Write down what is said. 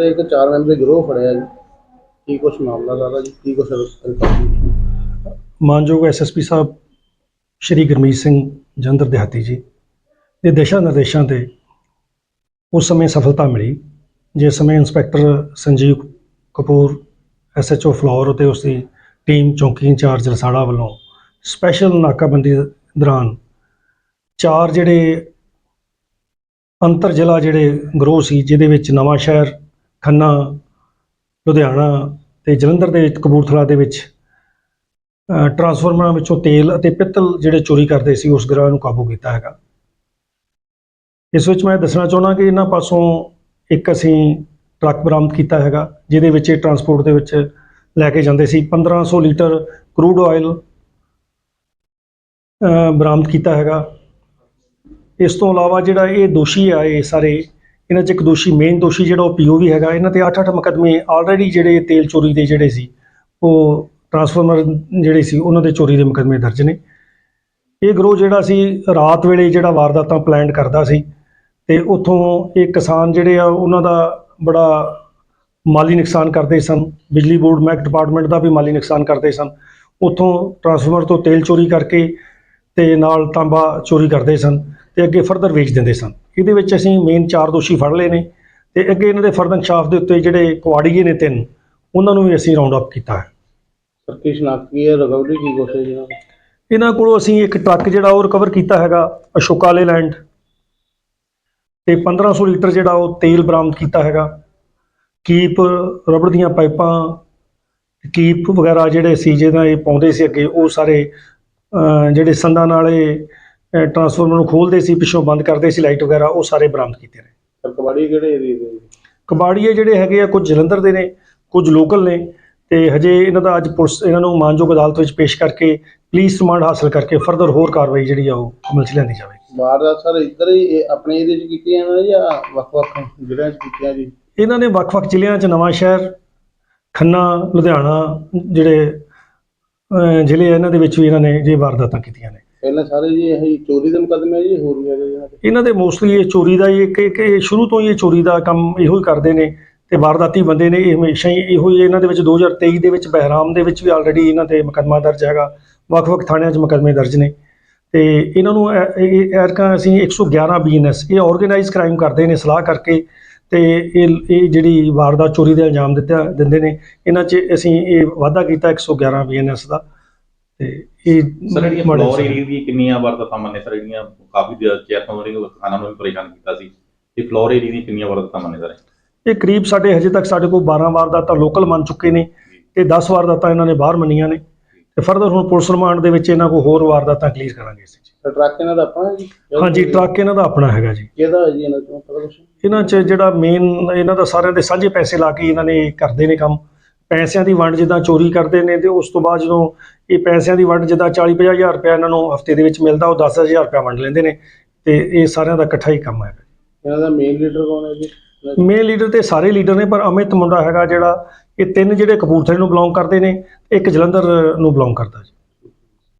ਜਿਹੜਾ ਇੱਕ ਚਾਰ ਮੈਂਬਰੀ ਗਰੋਹ ਫੜਿਆ ਜੀ। ਕੀ ਕੁਛ ਮਾਮਲਾ ਸਾਰਾ ਜੀ, ਕੀ ਕੁਛ ਰਿਕਾਰਡ ਮਾਨਯੋਗ ਐਸਐਸਪੀ ਸਾਹਿਬ, ਸ਼੍ਰੀ ਗੁਰਮੀਤ ਸਿੰਘ ਜੰਦਰ ਦਿਹਾਤੀ ਜੀ, ਦੇ ਦਿਸ਼ਾ ਨਿਰਦੇਸ਼ਾਂ ਤੇ ਉਸ ਸਮੇਂ ਸਫਲਤਾ ਮਿਲੀ, ਜਿਸ ਸਮੇਂ ਇੰਸਪੈਕਟਰ ਸੰਜੀਵ ਕਪੂਰ ਐਸਐਚਓ ਫਲੋਰ ਅਤੇ ਉਸ ਦੀ ਟੀਮ ਚੌਂਕੀ ਇੰਚਾਰਜ ਰਸਾੜਾ ਵੱਲੋਂ ਸਪੈਸ਼ਲ ਨਾਕਾਬੰਦੀ ਦੌਰਾਨ ਚਾਰ ਜਿਹੜੇ ਅੰਤਰ ਜ਼ਿਲ੍ਹਾ ਜਿਹੜੇ ਗਰੋਹ ਸੀ, ਜਿਹਦੇ ਵਿੱਚ ਨਵਾਂ ਸ਼ਹਿਰ ਖੰਨਾ ਲੁਧਿਆਣਾ ਤੇ ਜਲੰਧਰ ਦੇ ਵਿੱਚ ਕਪੂਰਥਲਾ ਦੇ ਵਿੱਚ ਅ, ਟਰਾਂਸਫਾਰਮਰਾਂ ਵਿੱਚੋਂ ਤੇਲ ਅਤੇ ਪਿੱਤਲ ਜਿਹੜੇ ਚੋਰੀ ਕਰਦੇ ਸੀ ਉਸ ਗਰੋਹ ਨੂੰ ਕਾਬੂ ਕੀਤਾ ਹੈਗਾ। ਇਸ ਵਿੱਚ ਮੈਂ ਦੱਸਣਾ ਚਾਹੁੰਦਾ ਕਿ ਇਹਨਾਂ ਪਾਸੋਂ ਇੱਕ ਅਸੀਂ ਟਰੱਕ ਬਰਾਮਦ ਕੀਤਾ ਹੈਗਾ ਜਿਹਦੇ ਵਿੱਚ ਇਹ ਟਰਾਂਸਪੋਰਟ ਦੇ ਵਿੱਚ ਲੈ ਕੇ ਜਾਂਦੇ ਸੀ। 1500 ਲੀਟਰ ਕਰੂਡ ਆਇਲ ਬਰਾਮਦ ਕੀਤਾ ਹੈਗਾ। ਇਸ ਤੋਂ ਇਲਾਵਾ ਜਿਹੜਾ ਇਹ ਦੋਸ਼ੀ ਆ ਇਹ ਸਾਰੇ ਇਹਨਾਂ 'ਚ ਇੱਕ ਦੋਸ਼ੀ ਮੇਨ ਦੋਸ਼ੀ ਜਿਹੜਾ ਉਹ ਪੀਓਵੀ ਹੈਗਾ, ਇਹਨਾਂ ਤੇ 8-8 ਮੁਕੱਦਮੇ ਆਲਰੇਡੀ ਜਿਹੜੇ ਤੇਲ ਚੋਰੀ ਦੇ ਜਿਹੜੇ ਸੀ, ਉਹ ਟਰਾਂਸਫਾਰਮਰ ਜਿਹੜੇ ਸੀ, ਉਹਨਾਂ ਦੇ ਚੋਰੀ ਦੇ ਮੁਕੱਦਮੇ ਦਰਜ ਨੇ। ਇਹ ਗਰੋਹ ਜਿਹੜਾ ਸੀ, ਰਾਤ ਵੇਲੇ ਜਿਹੜਾ ਵਾਰਦਾਤਾਂ ਪਲਾਨ ਕਰਦਾ ਸੀ, ਤੇ ਉਥੋਂ ਇਹ ਕਿਸਾਨ ਜਿਹੜੇ ਆ, ਉਹਨਾਂ ਦਾ ਬੜਾ ਮਾਲੀ ਨੁਕਸਾਨ ਕਰਦੇ ਸਨ। ਬਿਜਲੀ ਬੋਰਡ ਮਹਿਕ ਡਿਪਾਰਟਮੈਂਟ ਦਾ ਵੀ ਮਾਲੀ ਨੁਕਸਾਨ ਕਰਦੇ ਸਨ। ਉਥੋਂ ਟਰਾਂਸਫਾਰਮਰ ਤੋਂ ਤੇਲ ਚੋਰੀ ਕਰਕੇ ਤੇ ਨਾਲ ਤਾਂਬਾ ਚੋਰੀ ਕਰਦੇ ਸਨ। ਤੇ ਅੱਗੇ ਫਰਦਰ ਵੇਚ ਦਿੰਦੇ ਸਨ। ਇਹਦੇ ਵਿੱਚ ਅਸੀਂ ਮੇਨ ਚਾਰ ਦੋਸ਼ੀ ਫੜ ਲਏ ਨੇ ਤੇ ਅੱਗੇ ਇਹਨਾਂ ਦੇ ਫਰਦਰ ਸ਼ਾਫ ਦੇ ਉੱਤੇ ਜਿਹੜੇ ਕੁਆੜੀਏ ਨੇ ਤਿੰਨ ਉਹਨਾਂ ਨੂੰ ਵੀ ਅਸੀਂ ਰਾਉਂਡ ਅਪ ਕੀਤਾ ਹੈ। ਸਰ ਕੀ ਸ਼ਨਾਖਤ ਕੀ ਹੈ? ਰਿਕਵਰੀ ਕੀ ਕੁਛ ਹੈ ਇਹਨਾਂ ਕੋਲੋਂ ਅਸੀਂ ਇੱਕ ਟਰੱਕ ਜਿਹੜਾ ਉਹ ਰਿਕਵਰ ਕੀਤਾ ਹੈਗਾ ਅਸ਼ੋਕਾਲੇ ਲੈਂਡ ਤੇ 1500 ਲੀਟਰ ਜਿਹੜਾ ਉਹ ਤੇਲ ਬਰਾਮਦ ਕੀਤਾ ਹੈਗਾ। ਕੀਪ ਰਬੜ ਦੀਆਂ ਪਾਈਪਾਂ ਕੀਪ ਵਗੈਰਾ ਜਿਹੜੇ ਸੀ ਜਿਹਦਾ ਇਹ ਪਾਉਂਦੇ ਸੀ ਅੱਗੇ ਉਹ ਸਾਰੇ ਜਿਹੜੇ ਸੰਦਾਂ ਨਾਲ ਟਰਾਂਸਫਾਰਮਰ ਨੂੰ ਖੋਲਦੇ ਸੀ ਪਿੱਛੋਂ ਬੰਦ ਕਰਦੇ ਸੀ ਲਾਈਟ ਵਗੈਰਾ ਉਹ ਸਾਰੇ ਬਰਾਮਦ ਕੀਤੇ ਨੇ। ਸਰ ਕਬਾੜੀ ਕਿਹੜੇ ਏਰੀਏ ਦੇ? ਕਬਾੜੀਏ ਜਿਹੜੇ ਹੈਗੇ ਆ ਕੁਝ ਜਲੰਧਰ ਦੇ ਨੇ ਕੁਝ ਲੋਕਲ ਨੇ ਤੇ ਹਜੇ ਇਹਨਾਂ ਦਾ ਅੱਜ ਪੁਲਿਸ ਇਹਨਾਂ ਨੂੰ ਮਾਨਯੋਗ ਅਦਾਲਤ ਵਿੱਚ ਪੇਸ਼ ਕਰਕੇ ਪੁਲਿਸ ਰਿਮਾਂਡ ਹਾਸਲ ਕਰਕੇ ਫਰਦਰ ਹੋਰ ਕਾਰਵਾਈ ਜਿਹੜੀ ਆ ਉਹ ਅਮਲ 'ਚ ਲਿਆਂਦੀ ਜਾਵੇਗੀ। ਵਾਰਦਾਤ ਸਰ ਇੱਧਰ ਹੀ ਇਹ ਆਪਣੇ ਇਹਦੇ ਚ ਕੀਤੀਆਂ ਇਹਨਾਂ ਨੇ ਜਾਂ ਵੱਖ-ਵੱਖ ਜ਼ਿਲ੍ਹਿਆਂ ਚ ਕੀਤੀਆਂ ਜੀ? ਇਹਨਾਂ ਨੇ ਵੱਖ-ਵੱਖ ਜ਼ਿਲ੍ਹਿਆਂ 'ਚ ਨਵਾਂ ਸ਼ਹਿਰ ਖੰਨਾ ਲੁਧਿਆਣਾ ਜਿਹੜੇ ਜ਼ਿਲ੍ਹੇ ਇਹਨਾਂ ਦੇ ਵਿੱਚ ਵੀ ਇਹਨਾਂ ਨੇ ਜੇ ਵਾਰਦਾਤਾਂ ਕੀਤੀਆਂ ਨੇ। ਪਹਿਲਾਂ ਸਾਰੇ ਜੀ ਇਹ ਚੋਰੀ ਦੇ ਮੁਕੱਦਮੇ ਜੀ ਹੋਰ ਵੀ ਹੈਗੇ ਜੀ ਇਹਨਾਂ ਦੇ ਇਹਨਾਂ ਦੇ ਮੋਸਟਲੀ ਇਹ ਚੋਰੀ ਦਾ ਹੀ ਇੱਕ ਇੱਕ ਇਹ ਸ਼ੁਰੂ ਤੋਂ ਹੀ ਇਹ ਚੋਰੀ ਦਾ ਕੰਮ ਇਹੋ ਹੀ ਕਰਦੇ ਨੇ ਤੇ ਵਾਰਦਾਤੀ ਬੰਦੇ ਨੇ ਇਹ ਹਮੇਸ਼ਾ ਹੀ ਇਹੋ ਹੀ ਇਹਨਾਂ ਦੇ ਵਿੱਚ 2023 ਦੇ ਵਿੱਚ ਬਹਿਰਾਮ ਦੇ ਵਿੱਚ ਵੀ ਆਲਰੇਡੀ ਇਹਨਾਂ ਤੇ ਮੁਕੱਦਮਾ ਦਰਜ ਹੈਗਾ। ਵੱਖ-ਵੱਖ ਥਾਣਿਆਂ 'ਚ ਮੁਕੱਦਮੇ ਦਰਜ ਨੇ। ਤੇ ਇਹਨਾਂ ਨੂੰ ਇਹ- ਇਹ ਐਰਕਾ ਅਸੀਂ 111 ਬੀਐਨਐਸ ਇਹ ਆਰਗੇਨਾਈਜ਼ ਕ੍ਰਾਈਮ ਕਰਦੇ ਨੇ ਸਲਾਹ ਕਰਕੇ ਤੇ ਇਹ ਇਹ ਜਿਹੜੀ ਵਾਰਦਾਤ ਚੋਰੀ ਦੇ ਇਲਜ਼ਾਮ ਦਿੱਤਾ, ਦਿੰਦੇ ਨੇ। ਇਹਨਾਂ 'ਚ ਅਸੀਂ ਇਹ ਵਾਅਦਾ ਕੀਤਾ 111 ਬੀਐਨਐਸ ਦਾ। ਤੇ ਇਹ ਸਰ ਜਿਹੜੀਆਂ ਮਾੜੇ ਫਲੋਰ। ਏਰੀਆ ਦੀ ਕਿੰਨੀਆਂ ਵਾਰਦਾਤਾਂ ਮੰਨੇ ਸਰ ਜਿਹੜੀਆਂ ਕਾਫੀ ਦੇਰ ਚਿਰ ਤੋਂ ਜਿਹੜੀਆਂ ਕਿਸਾਨਾਂ ਨੂੰ ਵੀ ਪਰੇਸ਼ਾਨ ਕੀਤਾ ਸੀ। ਇਹ ਫਲੋਰ ਏਰੀਆ ਦੀ ਕਿੰਨੀਆਂ ਵਾਰਦਾਤਾਂ ਮੰਨੇ ਸਰ? ਇਹ ਕਰੀਬ ਸਾਡੇ ਹਜੇ ਤੱਕ ਸਾਡੇ ਕੋਲ 12 ਵਾਰਦਾਤਾਂ ਲੋਕਲ ਮੰਨ ਚੁੱਕੇ ਨੇ ਤੇ 10 ਵਾਰਦਾਤਾਂ ਇਹਨਾਂ ਨੇ ਬਾਹਰ ਮੰਨੀਆਂ ਨੇ। ਤੇ ਫਰਦਰ ਹੁਣ ਪੁਲਿਸ ਰਿਮਾਂਡ ਦੇ ਵਿੱਚ ਇਹਨਾਂ ਕੋਲ ਹੋਰ ਵਾਰਦਾਤਾਂ ਕਲੀਅਰ ਕਰਾਂਗੇ ਅਸੀਂ ਜੀ। ਸਰ ਟਰੱਕ ਇਹਨਾਂ ਦਾ ਆਪਣਾ ਹੈ ਜੀ? ਹਾਂਜੀ ਟਰੱਕ ਇਹਨਾਂ ਦਾ ਆਪਣਾ ਹੈਗਾ ਜੀ। ਕਿਹਦਾ ਹੈ ਜੀ ਇਹਨਾਂ ਤੋਂ ਪਤਾ ਕੁਛ? ਇਹਨਾਂ 'ਚ ਜਿਹੜਾ ਮੇਨ ਇਹਨਾਂ ਦਾ ਸਾਰਿਆਂ ਦੇ ਸਾਂਝੇ ਪੈਸੇ ਲਾ ਕੇ ਇਹਨਾਂ ਨੇ ਕਰਦੇ ਨੇ ਕੰਮ। ਪੈਸਿਆਂ ਦੀ ਵੰਡ ਜਿੱਦਾਂ ਚੋਰੀ ਕਰਦੇ ਨੇ ਤੇ ਉਸ ਤੋਂ ਬਾਅਦ ਜਦੋਂ ਇਹ ਪੈਸਿਆਂ ਦੀ ਵੰਡ ਜਿੱਦਾਂ 40 50 ਹਜ਼ਾਰ ਰੁਪਇਆ ਇਹਨਾਂ ਨੂੰ ਹਫ਼ਤੇ ਦੇ ਵਿੱਚ ਮਿਲਦਾ ਉਹ 10 ਹਜ਼ਾਰ ਰੁਪਇਆ ਵੰਡ ਲੈਂਦੇ ਨੇ ਤੇ ਇਹ ਸਾਰਿਆਂ ਦਾ ਇਕੱਠਾ ਹੀ ਕੰਮ ਹੈ। ਇਹਨਾਂ ਦਾ ਮੇਨ ਲੀਡਰ ਕੌਣ ਹੈ ਜੀ? ਮੇਨ ਲੀਡਰ ਤੇ ਸਾਰੇ ਲੀਡਰ ਨੇ ਪਰ ਅਮਿਤ ਮੁੰਡਾ ਹੈਗਾ ਜਿਹੜਾ ਇਹ ਤਿੰਨ ਜਿਹੜੇ ਕਪੂਰਥਲੇ ਨੂੰ ਬਿਲੋਂਗ ਕਰਦੇ ਨੇ ਇੱਕ ਜਲੰਧਰ ਨੂੰ ਬਿਲੋਂਗ ਕਰਦਾ ਜੀ।